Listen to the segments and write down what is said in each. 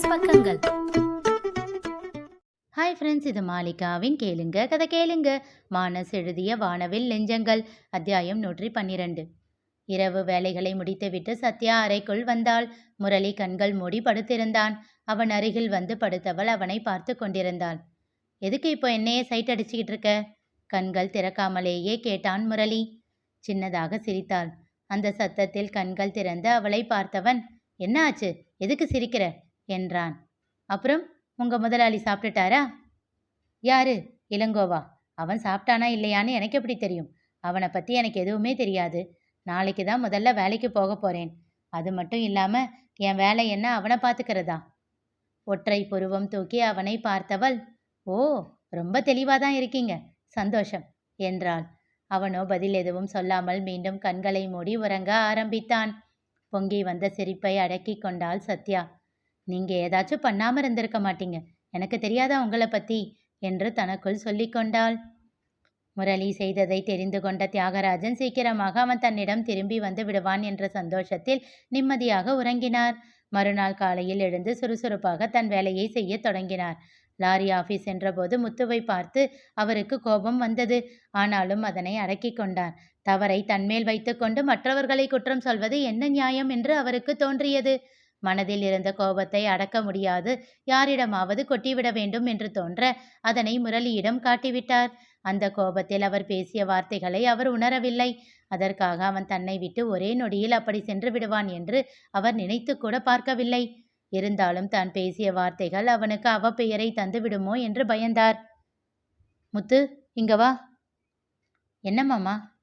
Romance பக்கங்கள். Hi friends இது மாலிகாவின் கேளுங்க கதை கேளுங்க. மானஸ் எழுதிய வானவில் நெஞ்சங்கள் அத்தியாயம் நூற்றி பன்னிரண்டு. இரவு வேலைகளை முடித்துவிட்டு சத்யா அறைக்குள் வந்தாள். முரளி கண்கள் மூடி படுத்திருந்தான். அவன் அருகில் வந்து படுத்தவள் அவனை பார்த்து கொண்டிருந்தாள். எதுக்கு இப்போ என்னையே சைட் அடிச்சுக்கிட்டு இருக்க? கண்கள் திறக்காமலேயே கேட்டான் முரளி. சின்னதாக சிரித்தாள். அந்த சத்தத்தில் கண்கள் திறந்து அவளை பார்த்தவன் என்ன ஆச்சு? எதுக்கு சிரிக்கிற? என்றான். அப்புறம் உங்க முதலாளி சாப்பிட்டுட்டாரா? யாரு? இளங்கோவா. அவன் சாப்பிட்டானா இல்லையான்னு எனக்கு எப்படி தெரியும். அவனை பற்றி எனக்கு எதுவுமே தெரியாது. நாளைக்கு தான் முதல்ல வேலைக்கு போக போகிறேன் அது மட்டும் இல்லாமல் என் வேலை என்ன அவனை பார்த்துக்கிறதா ஒற்றை புருவம் தூக்கி அவனை பார்த்தவள். ஓ ரொம்ப தெளிவாக தான் இருக்கீங்க. சந்தோஷம் என்றாள். அவனோ பதில் எதுவும் சொல்லாமல் மீண்டும் கண்களை மூடி உறங்க ஆரம்பித்தான். பொங்கி வந்த சிரிப்பை அடக்கி கொண்டாள் சத்யா. நீங்கள் ஏதாச்சும் பண்ணாமல் இருந்திருக்க மாட்டீங்க. எனக்கு தெரியாதா உங்களை பற்றி என்று தனக்குள் சொல்லிக்கொண்டாள் முரளி செய்ததை தெரிந்து கொண்ட தியாகராஜன் சீக்கிரமாக அவன் தன்னிடம் திரும்பி வந்து விடுவான் என்ற சந்தோஷத்தில் நிம்மதியாக உறங்கினார். மறுநாள் காலையில் எழுந்து சுறுசுறுப்பாக தன் வேலையை செய்ய தொடங்கினார். லாரி ஆஃபீஸ் சென்றபோது முத்துவை பார்த்து அவருக்கு கோபம் வந்தது. ஆனாலும் அதனை அடக்கிக் கொண்டார். தவறை தன்மேல் வைத்துக்கொண்டு மற்றவர்களை குற்றம் சொல்வது என்ன நியாயம் என்று அவருக்கு தோன்றியது. மனதில் இருந்த கோபத்தை அடக்க முடியாது. யாரிடமாவது கொட்டிவிட வேண்டும் என்று தோன்ற அதனை முரளியிடம் காட்டிவிட்டார். அந்த கோபத்தில் அவர் பேசிய வார்த்தைகளை அவர் உணரவில்லை. அதற்காக அவன் தன்னை விட்டு ஒரே நொடியில் அப்படி சென்று விடுவான் என்று அவர் நினைத்து கூட பார்க்கவில்லை. இருந்தாலும் தான் பேசிய வார்த்தைகள் அவனுக்கு அவப்பெயரை பெயரை தந்துவிடுமோ என்று பயந்தார். முத்து இங்க வா. என்ன மாமா?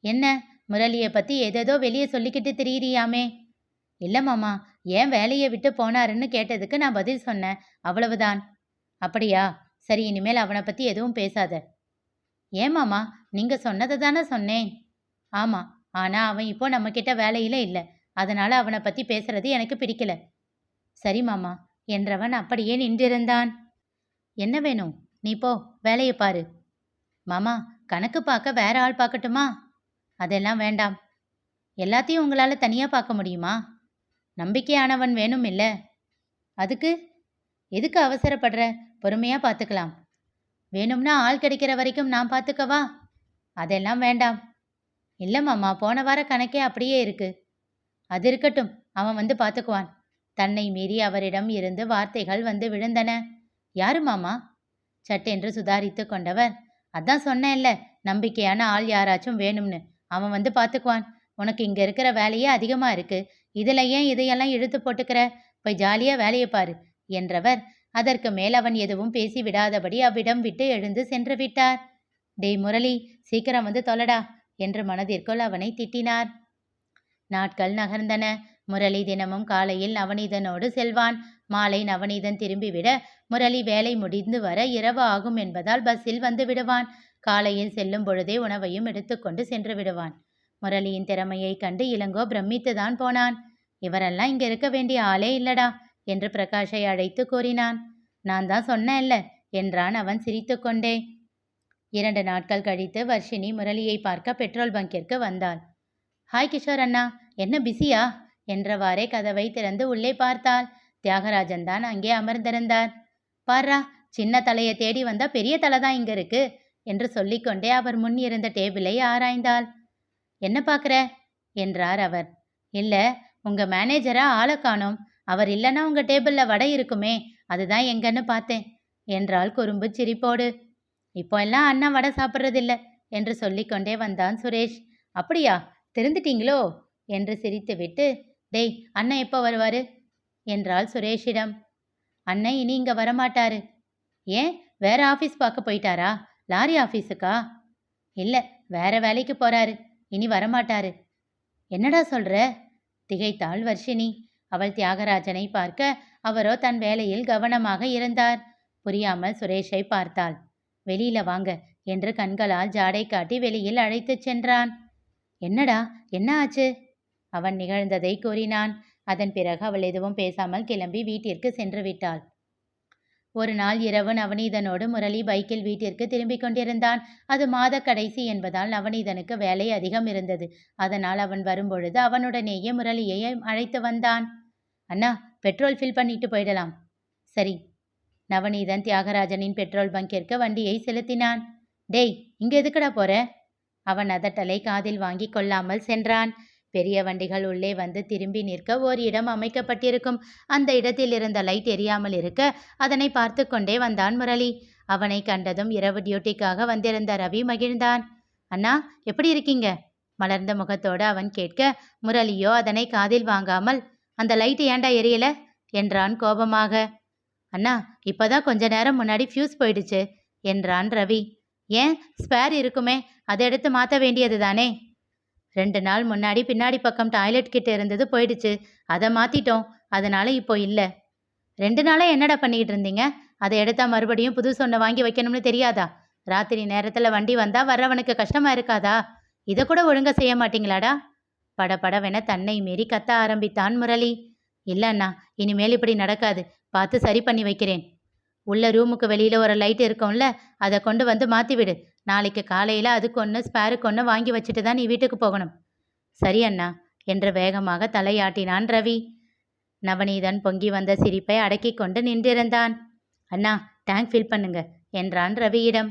என்ன? முரளியை பத்தி ஏதேதோ வெளியே சொல்லிக்கிட்டு திரியிறியாமே. இல்லை மாமா. ஏன் வேலையை விட்டு போனாருன்னு கேட்டதுக்கு நான் பதில் சொன்னேன். அவ்வளவுதான். அப்படியா? சரி இனிமேல் அவனை பற்றி எதுவும் பேசாத. ஏன் மாமா? சொன்னதை தானே சொன்னேன். ஆமாம் ஆனால் அவன் இப்போ நம்மக்கிட்ட வேலையில் வேலையில அதனால் அவனை பற்றி பேசுறது எனக்கு பிடிக்கல. சரி மாமா என்றவன் அப்படியே நின்றிருந்தான். என்ன வேணும்? நீ போ வேலையை பாரு. மாமா கணக்கு பார்க்க வேற ஆள் பார்க்கட்டுமா? அதெல்லாம் வேண்டாம். எல்லாத்தையும் உங்களால் தனியாக பார்க்க முடியுமா? நம்பிக்கையானவன் வேணும் இல்லை அதுக்கு? எதுக்கு அவசரப்படுற? பொறுமையாக பார்த்துக்கலாம் வேணும்னா ஆள் கிடைக்கிற வரைக்கும் நான் பார்த்துக்கவா அதெல்லாம் வேண்டாம். இல்லை மாமா போன வார கணக்கே அப்படியே இருக்கு. அது இருக்கட்டும் அவன் வந்து பார்த்துக்குவான் தன்னை மீறி அவரிடம் இருந்து வார்த்தைகள் வந்து விழுந்தன. யாரு மாமா? சட்டென்று சுதாரித்து கொண்டவர். அதான் சொன்னேன்ல நம்பிக்கையான ஆள் யாராச்சும் வேணும்னு. அவன் வந்து பார்த்துக்குவான் உனக்கு இங்கே இருக்கிற வேலையே அதிகமாக இருக்குது இதில் ஏன் இதையெல்லாம் இழுத்து போட்டுக்கிற? போய் ஜாலியாக வேலையை பாரு என்றவர். அதற்கு மேல் அவன் எதுவும் பேசி விடாதபடி அவ்விடம் விட்டு எழுந்து சென்று விட்டார். டேய் முரளி சீக்கிரம் வந்து தொலடா என்று மனதிற்குள் அவனை திட்டினார். நாட்கள் நகர்ந்தன. முரளி தினமும் காலையில் நவநீதனோடு செல்வான். மாலை நவநீதன் திரும்பிவிட முரளி வேலை முடிந்து வர இரவு ஆகும் என்பதால் பஸ்ஸில் வந்து விடுவான். காலையில் செல்லும் பொழுதே உணவையும் எடுத்துக்கொண்டு சென்று விடுவான். முரளியின் திறமையை கண்டு இளங்கோ பிரமித்துதான் போனான். இவரெல்லாம் இங்க இருக்க வேண்டிய ஆளே இல்லடா என்று பிரகாஷை அழைத்து கூறினான். நான் தான் சொன்னேன்ல என்றான் அவன் சிரித்துக்கொண்டே இரண்டு நாட்கள் கழித்து வர்ஷினி முரளியை பார்க்க பெட்ரோல் பங்கிற்கு வந்தாள். ஹாய் கிஷோர் அண்ணா என்ன பிஸியா? என்றவாறே கதவை திறந்து உள்ளே பார்த்தாள். தியாகராஜன் தான் அங்கே அமர்ந்திருந்தார். பாரா சின்ன தலையை தேடி வந்தா பெரிய தலை தான் இங்க இருக்கு என்று சொல்லிக்கொண்டே அவர் முன் இருந்த டேபிளை ஆராய்ந்தாள். என்ன பார்க்குற என்றார் அவர். இல்லை உங்கள் மேனேஜரா ஆளை காணோம். அவர் இல்லைன்னா உங்கள் டேபிளில் வடை இருக்குமே அதுதான் எங்கன்னு பார்த்தேன் என்றால் குறும்பு சிரிப்போடு. இப்போ எல்லாம் அண்ணா வடை சாப்பிட்றதில்ல என்று சொல்லிக்கொண்டே வந்தான் சுரேஷ். அப்படியா? தெரிந்துட்டீங்களோ? என்று சிரித்துவிட்டு டேய் அண்ணன் எப்போ வருவாரு? என்றாள் சுரேஷிடம். அண்ணன் இனி இங்கே வரமாட்டாரு. ஏன்? வேற ஆஃபீஸ் பார்க்க போயிட்டாரா? லாரி ஆஃபீஸுக்கா இல்லை வேற வேலைக்கு போறாரு. இனி வரமாட்டாரு. என்னடா சொல்ற? திகைத்தாள் வர்ஷினி. அவள் தியாகராஜனை பார்க்க அவரோ தன் வேலையில் கவனமாக இருந்தார். புரியாமல் சுரேஷை பார்த்தாள். வெளியில வாங்க என்று கண்களால் ஜாடை காட்டி வெளியில் அழைத்துச் சென்றான். என்னடா? என்ன ஆச்சு? அவன் நிகழ்ந்ததை கூறினான். அதன் பிறகு அவள் எதுவும் பேசாமல் கிளம்பி வீட்டிற்கு சென்று விட்டாள். ஒரு நாள் இரவு நவநீதனோடு முரளி பைக்கில் வீட்டிற்கு திரும்பிக் கொண்டிருந்தான். அது மாத கடைசி என்பதால் நவநீதனுக்கு வேலை அதிகம் இருந்தது. அதனால் அவன் வரும்பொழுது அவனுடனேயே முரளியை அழைத்து வந்தான். அண்ணா பெட்ரோல் ஃபில் பண்ணிட்டு போயிடலாம். சரி. நவநீதன் தியாகராஜனின் பெட்ரோல் பங்கிற்கு வண்டியை செலுத்தினான். டேய் இங்க எதுக்குடா போற? அவன் அதட்டலை காதில் வாங்கி கொள்ளாமல் சென்றான். பெரிய வண்டிகள் உள்ளே வந்து திரும்பி நிற்க ஓர் இடம் அமைக்கப்பட்டிருக்கும். அந்த இடத்தில் இருந்த லைட் எரியாமல் இருக்க அதனை பார்த்து கொண்டே வந்தான் முரளி. அவனை கண்டதும் இரவு டியூட்டிக்காக வந்திருந்த ரவி மகிழ்ந்தான். அண்ணா எப்படி இருக்கீங்க? மலர்ந்த முகத்தோடு அவன் கேட்க முரளியோ அதனை காதில் வாங்காமல் அந்த லைட் ஏன்டா எரியல? என்றான் கோபமாக. அண்ணா இப்போதான் கொஞ்ச நேரம் முன்னாடி ஃபியூஸ் போயிடுச்சு என்றான் ரவி. ஏன்? ஸ்பேர் இருக்குமே அதை எடுத்து மாற்ற வேண்டியது தானே ரெண்டு நாள் முன்னாடி பின்னாடி பக்கம் டாய்லெட் கிட்ட இருந்தது போயிடுச்சு. அதை மாத்திட்டோம். அதனால இப்போ இல்லை. ரெண்டு நாளா என்னடா பண்ணிக்கிட்டு இருந்தீங்க? அதை எடுத்தா மறுபடியும் புது சொன்ன வாங்கி வைக்கணும்னு தெரியாதா? ராத்திரி நேரத்துல வண்டி வந்தா வர்றவனுக்கு கஷ்டமா இருக்காதா? இதை கூட ஒழுங்கா செய்ய மாட்டீங்களாடா? படபடவென தன்னை மீறி கத்த ஆரம்பித்தான் முரளி. இல்லை அண்ணா இனிமேல் இப்படி நடக்காது. பார்த்து சரி பண்ணி வைக்கிறேன். உள்ள ரூமுக்கு வெளியில ஒரு லைட் இருக்கும்ல அதை கொண்டு வந்து மாத்தி விடு நாளைக்கு காலையில் அதுக்கு ஒன்று ஸ்பேருக்கு ஒன்று வாங்கி வச்சுட்டு தான் நீ வீட்டுக்கு போகணும். சரி அண்ணா என்று வேகமாக தலையாட்டினான் ரவி. நவநீதன் பொங்கி வந்த சிரிப்பை அடக்கி கொண்டு நின்றிருந்தான். அண்ணா டேங்க் ஃபில் பண்ணுங்க என்றான் ரவியிடம்.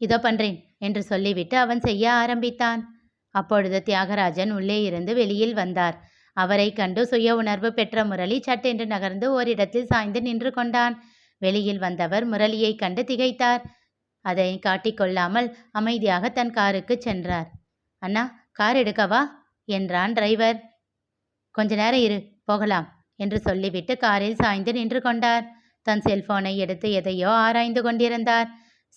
இதோ பண்றேன் என்று சொல்லிவிட்டு அவன் செய்ய ஆரம்பித்தான். அப்பொழுது தியாகராஜன் உள்ளே இருந்து வெளியில் வந்தார். அவரை கண்டு சுய உணர்வு பெற்ற முரளி சட்டென்று நகர்ந்து ஓரிடத்தில் சாய்ந்து நின்று கொண்டான். வெளியில் வந்தவர் முரளியை கண்டு திகைத்தார். அதை காட்டிக்கொள்ளாமல் அமைதியாக தன் காருக்கு சென்றார். அண்ணா கார் எடுக்கவா? என்றான் டிரைவர். கொஞ்ச நேரம் இரு போகலாம் என்று சொல்லிவிட்டு காரில் சாய்ந்து நின்று கொண்டார். தன் செல்போனை எடுத்து எதையோ ஆராய்ந்து கொண்டிருந்தார்.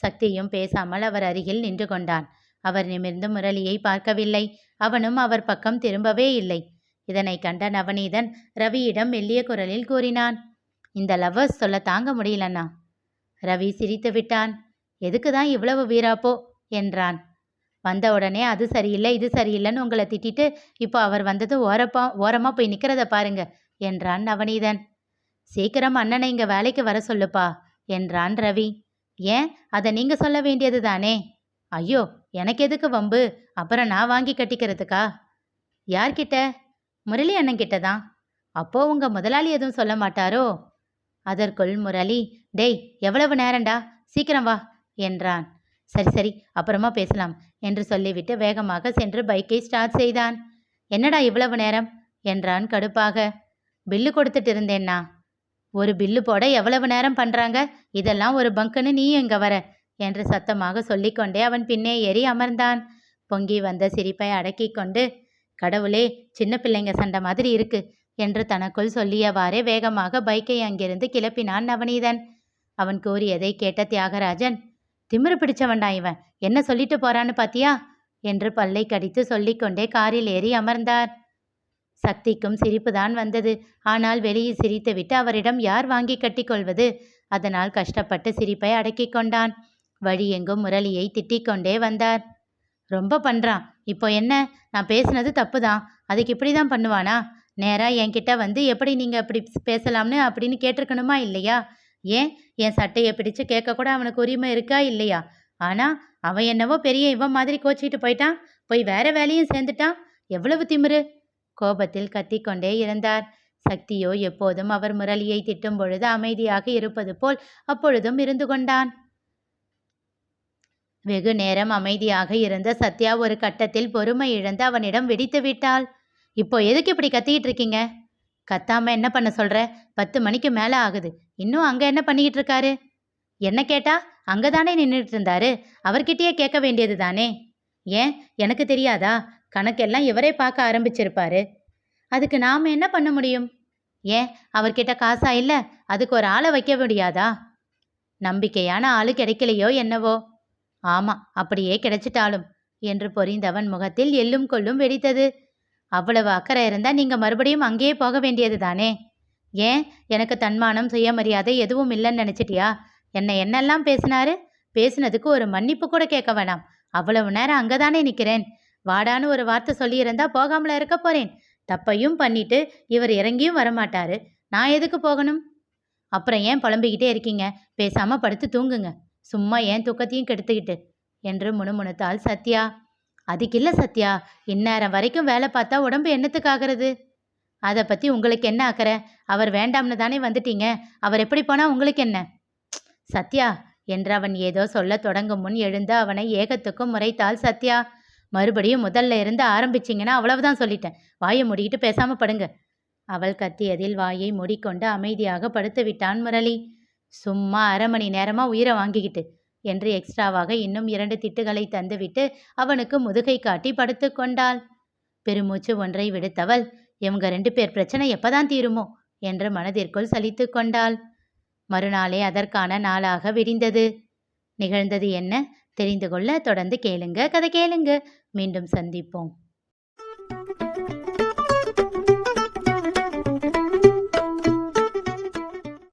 சக்தியும் பேசாமல் அவர் அருகில் நின்று கொண்டான். அவர் நிமிர்ந்து முரளியை பார்க்கவில்லை. அவனும் அவர் பக்கம் திரும்பவே இல்லை. இதனை கண்ட நவநீதன் ரவியிடம் மெல்லிய குரலில் கூறினான் இந்த லவ்வர்ஸ் சொல்ல தாங்க முடியலண்ணா. ரவி சிரித்து விட்டான். எதுக்கு தான் இவ்வளவு வீராப்போ? என்றான். வந்த உடனே அது சரியில்லை இது சரியில்லைன்னு உங்களை திட்டிட்டு இப்போ அவர் வந்தது ஓரப்பா ஓரமாக போய் நிற்கிறத பாருங்க என்றான் நவநீதன். சீக்கிரம் அண்ணனை இங்கே வேலைக்கு வர சொல்லுப்பா என்றான் ரவி. ஏன்? அதை நீங்கள் சொல்ல வேண்டியது தானே? ஐயோ எனக்கு எதுக்கு வம்பு? அப்புறம் நான் வாங்கி கட்டிக்கிறதுக்கா? யார்கிட்ட? முரளி அண்ணன் கிட்ட தான். அப்போ உங்க முதலாளி எதுவும் சொல்ல மாட்டாரோ? அதற்குள் முரளி டேய் எவ்வளவு நேரண்டா சீக்கிரம் வா என்றான். சரி சரி அப்புறமா பேசலாம் என்று சொல்லிவிட்டு வேகமாக சென்று பைக்கை ஸ்டார்ட் செய்தான். என்னடா இவ்வளவு நேரம்? என்றான் கடுப்பாக. பில்லு கொடுத்துட்டு இருந்தேன்னா ஒரு பில்லு போட எவ்வளவு நேரம் பண்றாங்க? இதெல்லாம் ஒரு பங்குன்னு நீ எங்க வர? என்று சத்தமாக சொல்லிக்கொண்டே அவன் பின்னே ஏறி அமர்ந்தான். பொங்கி வந்த சிரிப்பை அடக்கி கொண்டு கடவுளே சின்ன பிள்ளைங்க சண்டை மாதிரி இருக்கு என்று தனக்குள் சொல்லியவாறே வேகமாக பைக்கை அங்கிருந்து கிளப்பினான் நவநீதன். அவன் கூறியதை கேட்ட தியாகராஜன் திமிரு பிடிச்சவன்டா இவன். என்ன சொல்லிட்டு போறான்னு பாத்தியா? என்று பல்லை கடித்து சொல்லிக்கொண்டே காரில் ஏறி அமர்ந்தார். சக்திக்கும் சிரிப்புதான் வந்தது. ஆனால் வெளியே சிரித்துவிட்டு அவரிடம் யார் வாங்கி கட்டிக்கொள்வது அதனால் கஷ்டப்பட்டு சிரிப்பை அடக்கிக் கொண்டான். வழியெங்கும் முரளியை திட்டிக் கொண்டே வந்தார். ரொம்ப பண்றான். இப்போ என்ன? நான் பேசுனது தப்பு தான் அதுக்கு இப்படி தான் பண்ணுவானா? நேராக என்கிட்ட வந்து எப்படி நீங்கள் அப்படி பேசலாம்னு அப்படின்னு கேட்டிருக்கணுமா இல்லையா? ஏன்? என் சட்டையை பிடிச்சு கேட்க கூட அவனுக்கு உரிமை இருக்கா? இல்லையா? ஆனா அவன் என்னவோ பெரிய இவன் மாதிரி கோச்சிக்கிட்டு போயிட்டான். போய் வேற வேலையும் சேர்ந்துட்டான். எவ்வளவு திமிரு? கோபத்தில் கத்திக்கொண்டே இருந்தார். சக்தியோ எப்போதும் அவர் முரளியை திட்டும் பொழுது அமைதியாக இருப்பது போல் அப்பொழுதும் இருந்து கொண்டான். வெகு நேரம் அமைதியாக இருந்த சத்யா ஒரு கட்டத்தில் பொறுமை இழந்து அவனிடம் வெடித்து விட்டாள். இப்போ எதுக்கு இப்படி கத்திக்கிட்டு இருக்கீங்க? கத்தாம என்ன பண்ண சொல்ற? பத்து மணிக்கு மேல ஆகுது. இன்னும் அங்க என்ன பண்ணிக்கிட்டு இருக்காரு? என்ன கேட்டா அங்கதானே நின்றுட்டு இருந்தாரு. அவர்கிட்டயே கேட்க வேண்டியது தானே? ஏன்? எனக்கு தெரியாதா? கணக்கெல்லாம் இவரே பார்க்க ஆரம்பிச்சிருப்பாரு. அதுக்கு நாம என்ன பண்ண முடியும்? ஏன்? அவர்கிட்ட காசா இல்ல? அதுக்கு ஒரு ஆளை வைக்க முடியாதா? நம்பிக்கையான ஆளு கிடைக்கலையோ என்னவோ? ஆமா அப்படியே கிடைச்சிட்டாலும். என்று பொறிந்தவன் முகத்தில் எள்ளும் கொள்ளும் வெடித்தது. அவ்வளவு அக்கறை இருந்தால் நீங்கள் மறுபடியும் அங்கேயே போக வேண்டியது தானே? ஏன்? எனக்கு தன்மானம் சுயமரியாதை எதுவும் இல்லைன்னு நினச்சிட்டியா? என்னை என்னெல்லாம் பேசினாரு? பேசினதுக்கு ஒரு மன்னிப்பு கூட கேட்க வேணாம். அவ்வளவு நேரம் அங்கதானே நிற்கிறேன் வாடான்னு ஒரு வார்த்தை சொல்லியிருந்தா போகாமல இருக்க போறேன். தப்பையும் பண்ணிட்டு இவர் இறங்கியும் வரமாட்டாரு. நான் எதுக்கு போகணும்? அப்புறம் ஏன் புலம்பிக்கிட்டே இருக்கீங்க? பேசாம படுத்து தூங்குங்க. சும்மா ஏன் தூக்கத்தையும் கெடுத்துக்கிட்டு? என்று முணுமுணுத்தாள் சத்யா. அதுக்கு இல்லை சத்யா இந்நேரம் வரைக்கும் வேலை பார்த்தா உடம்பு என்னத்துக்காகிறது? அதை பற்றி உங்களுக்கு என்ன அக்கறை? அவர் வேண்டாம்னு தானே வந்துட்டீங்க. அவர் எப்படி போனால் உங்களுக்கு என்ன? சத்யா என்று அவன் ஏதோ சொல்ல தொடங்கும் முன் எழுந்து அவனை ஏகத்துக்கும் முறைத்தாள் சத்யா. மறுபடியும் முதல்ல இருந்து ஆரம்பிச்சிங்கன்னா அவ்வளவுதான் சொல்லிட்டேன். வாயை மூடிக்கிட்டு பேசாம படுங்க. அவள் கத்தியதில் வாயை மூடிக்கொண்டு அமைதியாக படுத்து விட்டான் முரளி. சும்மா அரை மணி நேரமா உயிரை வாங்கிக்கிட்டு. என்று எக்ஸ்ட்ராவாக இன்னும் இரண்டு திட்டுகளை தந்துவிட்டு அவனுக்கு முதுகை காட்டி படுத்து கொண்டாள். பெருமூச்சு ஒன்றை விடுத்தவள். இவங்க ரெண்டு பேர் பிரச்சனை எப்பதான் தீருமோ? என்று மனதிற்குள் சலித்து கொண்டாள். மறுநாளே அதற்கான நாளாக விடிந்தது. நிகழ்ந்தது என்ன? தெரிந்து கொள்ள தொடர்ந்து கேளுங்க. கதை கேளுங்க. மீண்டும் சந்திப்போம்.